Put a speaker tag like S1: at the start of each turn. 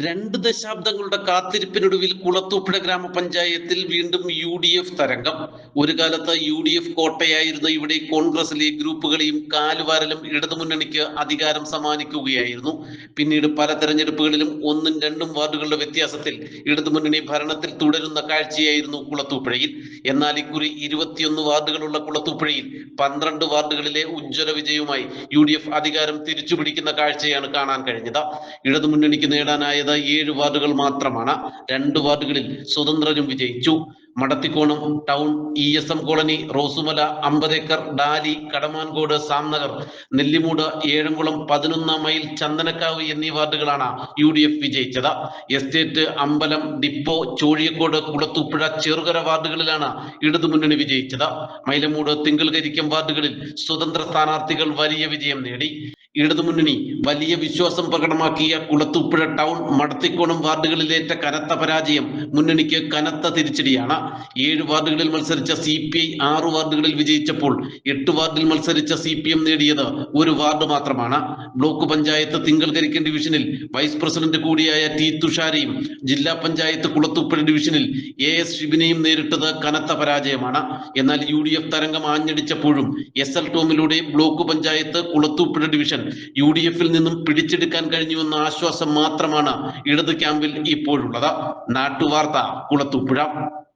S1: രണ്ട് ദശാബ്ദങ്ങളുടെ കാത്തിരിപ്പിനൊടുവിൽ കുളത്തൂപ്പുഴ ഗ്രാമപഞ്ചായത്തിൽ വീണ്ടും യു ഡി എഫ് തരംഗം. ഒരു കാലത്ത് യു ഡി എഫ് കോട്ടയായിരുന്ന ഇവിടെ കോൺഗ്രസിലെ ഗ്രൂപ്പുകളെയും കാലുവാരലും ഇടതുമുന്നണിക്ക് അധികാരം സമ്മാനിക്കുകയായിരുന്നു. പിന്നീട് പല തെരഞ്ഞെടുപ്പുകളിലും ഒന്നും രണ്ടും വാർഡുകളുടെ വ്യത്യാസത്തിൽ ഇടതുമുന്നണി ഭരണത്തിൽ തുടരുന്ന കാഴ്ചയായിരുന്നു കുളത്തൂപ്പുഴയിൽ. എന്നാൽ ഇക്കുറി ഇരുപത്തിയൊന്ന് വാർഡുകളുള്ള കുളത്തൂപ്പുഴയിൽ പന്ത്രണ്ട് വാർഡുകളിലെ ഉജ്ജ്വല വിജയവുമായി യു അധികാരം തിരിച്ചുപിടിക്കുന്ന കാഴ്ചയാണ് കാണാൻ കഴിഞ്ഞത്. ഇടതുമുന്നണിക്ക് നേടാനായത് ഏഴ് വാർഡുകൾ മാത്രമാണ്. രണ്ട് വാർഡുകളിൽ സ്വതന്ത്രരും വിജയിച്ചു. Madathikonam town E S M colony Rosemala Ambathekkar Dali Kadamankode Samnagar Nellimoodu Ezhamkulam പതിനൊന്നാം മൈൽ ചന്ദനക്കാവ് എന്നീ വാർഡുകളാണ് യു ഡി എഫ് വിജയിച്ചത്. എസ്റ്റേറ്റ് അമ്പലം ഡിപ്പോ ചോഴിയക്കോട് കുളത്തൂപ്പുഴ ചെറുകര വാർഡുകളിലാണ് ഇടതുമുന്നണി വിജയിച്ചത്. മൈലമൂട് തിങ്കൾകരിക്കം വാർഡുകളിൽ സ്വതന്ത്ര സ്ഥാനാർത്ഥികൾ വലിയ വിജയം നേടി. ഇടതുമുന്നണി വലിയ വിശ്വാസം പ്രകടമാക്കിയ കുളത്തൂപ്പുഴ ടൗൺ മടത്തിക്കോണം വാർഡുകളിലേറ്റ കനത്ത പരാജയം മുന്നണിക്ക് കനത്ത തിരിച്ചടിയാണ്. ഏഴ് വാർഡുകളിൽ മത്സരിച്ച സി പി ഐ ആറ് വാർഡുകളിൽ വിജയിച്ചപ്പോൾ എട്ട് വാർഡിൽ മത്സരിച്ച സി പി എം നേടിയത് ഒരു വാർഡ് മാത്രമാണ്. ബ്ലോക്ക് പഞ്ചായത്ത് തിങ്കൾകരിക്കൻ ഡിവിഷനിൽ വൈസ് പ്രസിഡന്റ് കൂടിയായ ടി തുഷാരയും ജില്ലാ പഞ്ചായത്ത് കുളത്തൂപ്പുഴ ഡിവിഷനിൽ എ എസ് ഷിബിനെയും നേരിട്ടത് കനത്ത പരാജയമാണ്. എന്നാൽ യു ഡി എഫ് തരംഗം ആഞ്ഞടിച്ചപ്പോഴും S L ടോമിലൂടെ block panchayat Kulathupuzha division U D എഫിൽ നിന്നും പിടിച്ചെടുക്കാൻ കഴിഞ്ഞുവെന്ന ആശ്വാസം മാത്രമാണ് ഇടത് ക്യാമ്പിൽ ഇപ്പോഴുള്ളത്. നാട്ടുവാർത്ത കുളത്തൂപ്പുഴ.